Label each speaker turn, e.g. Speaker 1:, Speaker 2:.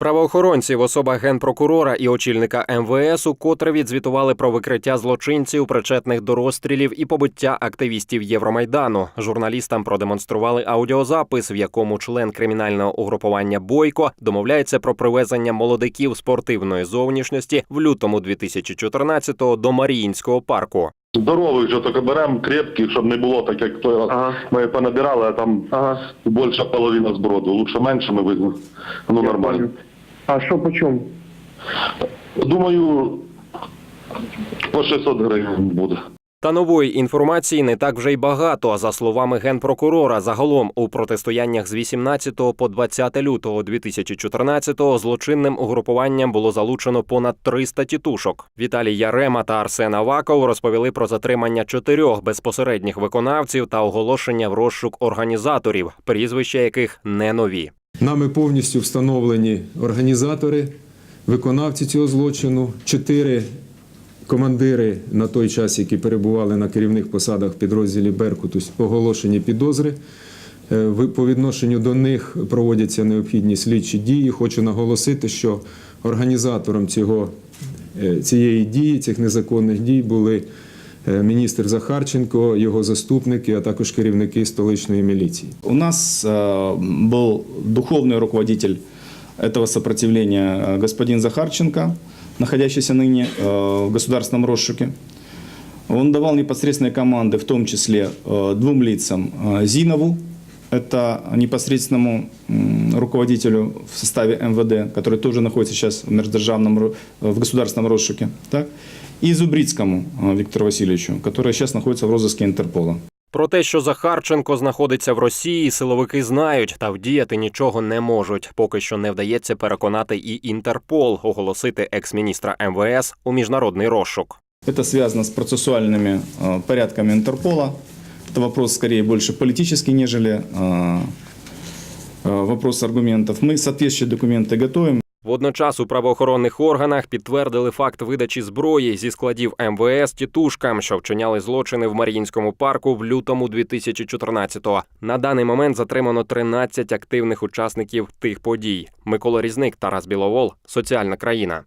Speaker 1: Правоохоронці в особах генпрокурора і очільника МВС укотре відзвітували про викриття злочинців, причетних до розстрілів і побиття активістів Євромайдану. Журналістам продемонстрували аудіозапис, в якому член кримінального угрупування Бойко домовляється про привезення молодиків спортивної зовнішності в лютому 2014-го до Маріїнського парку.
Speaker 2: Здорових вже тільки беремо, крепких, щоб не було так, як той раз
Speaker 3: Ага.
Speaker 2: ми понабирали, а там
Speaker 3: Ага.
Speaker 2: більша половина зброду. Лучше менше ми візьмемо. Ну
Speaker 3: Я
Speaker 2: нормально.
Speaker 3: понял. А що по чому?
Speaker 2: Думаю, по 600 гривень буде.
Speaker 1: Та нової інформації не так вже й багато. За словами генпрокурора, загалом у протистояннях з 18 по 20 лютого 2014 злочинним угрупуванням було залучено понад 300 тітушок. Віталій Ярема та Арсен Аваков розповіли про затримання чотирьох безпосередніх виконавців та оголошення в розшук організаторів, прізвища яких не нові.
Speaker 4: Нами повністю встановлені організатори, виконавці цього злочину, чотири командири на той час, які перебували на керівних посадах в підрозділі Беркуту, оголошені підозри. Е, ви- По відношенню до них проводяться необхідні слідчі дії. Хочу наголосити, що організатором цього, е, цієї дії, цих незаконних дій були е, міністр Захарченко, його заступники, а також керівники столичної міліції.
Speaker 5: У нас э, был духовный руководитель этого сопротивления э, господин Захарченко, Находящийся ныне э, в государственном розшуке. Он давал непосредственные команды, в том числе э, двум лицам. Э, Зинову, это непосредственному руководителю в составе МВД, который тоже находится сейчас в, междержавном, в государственном розшуке, так? и Зубрицкому Виктору Васильевичу, который сейчас находится в розыске Интерпола.
Speaker 1: Про те, що Захарченко знаходиться в Росії, силовики знають та вдіяти нічого не можуть. Поки що не вдається переконати і Інтерпол оголосити екс-міністра МВС у міжнародний розшук.
Speaker 5: Это связано с процессуальными э, порядками Интерпола. Это вопрос скорее больше политический, нежели э, э, вопрос аргументов. Мы соответствующие документы готовим.
Speaker 1: Водночас у правоохоронних органах підтвердили факт видачі зброї зі складів МВС тітушкам, що вчиняли злочини в Маріїнському парку в лютому 2014-го. На даний момент затримано 13 активних учасників тих подій. Микола Різник, Тарас Біловол, соціальна країна.